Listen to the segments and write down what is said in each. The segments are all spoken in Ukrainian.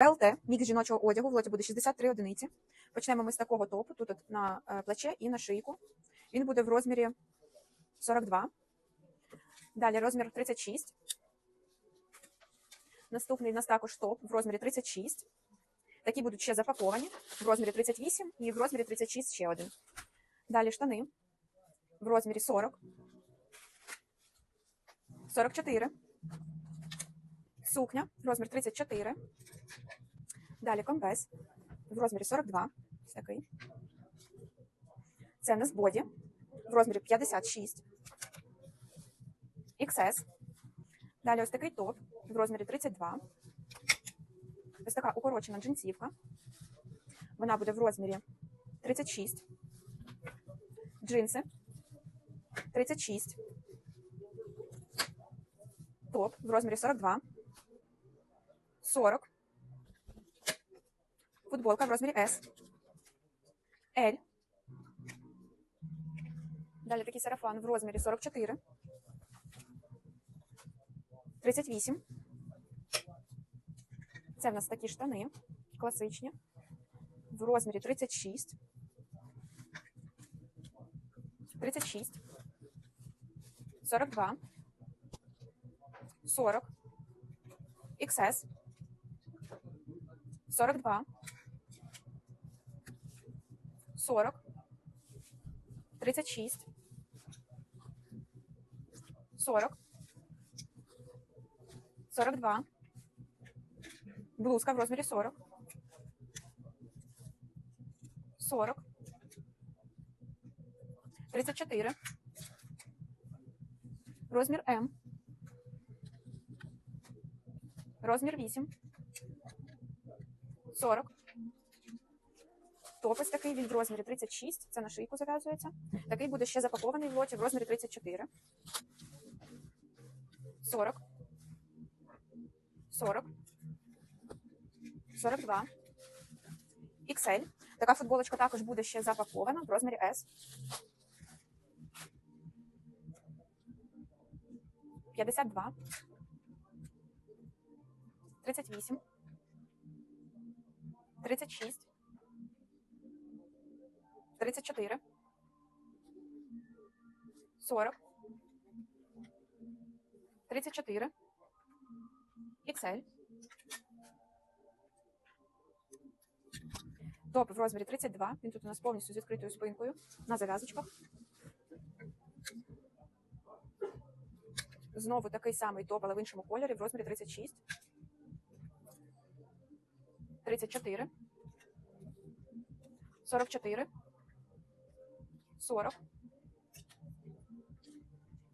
ЛТ, мікс жіночого одягу, в лоті буде 63 одиниці. Почнемо ми з такого топу, тут на е, плече і на шийку. Він буде в розмірі 42. Далі розмір 36. Наступний у нас також топ в розмірі 36. Такі будуть ще запаковані в розмірі 38 і в розмірі 36 ще один. Далі штани в розмірі 40. 44. Сукня, розмір 34. Далі комбез в розмірі 42. Ось такий. Це в нас боді в розмірі 56. XS. Далі ось такий топ в розмірі 32. Ось така укорочена джинсівка. Вона буде в розмірі 36. Джинси 36. Топ в розмірі 42. 40. Футболка в розмірі S. L. Далі такий сарафан в розмірі 44. 38. Це в нас такі штани класичні. В розмірі 36. 36. 42. 40. XS. 42. 40. 36. 40. 42. Блузка в розмірі 40. 40. 34. Розмір М. Розмір 8. 40. Топ ось такий, він в розмірі 36. Це на шийку зав'язується. Такий буде ще запакований в лоті в розмірі 34. 40. 40. 42. XL. Така футболочка також буде ще запакована в розмірі S. 52. 38. 36. 34. 40. 34. XL. Топ в розмірі 32. Він тут у нас повністю з відкритою спинкою на зав'язочках. Знову такий самий топ, але в іншому кольорі в розмірі 36. 34. 44. 40.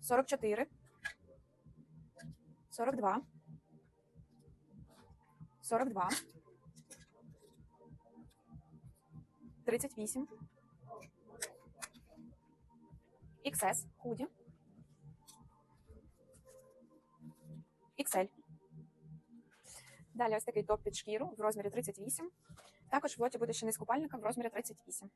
44. 42. 42. 38. XS худі. XL. Далі ось такий топ під шкіру в розмірі 38. Також в лоті буде ще низ купальника в розмірі 38.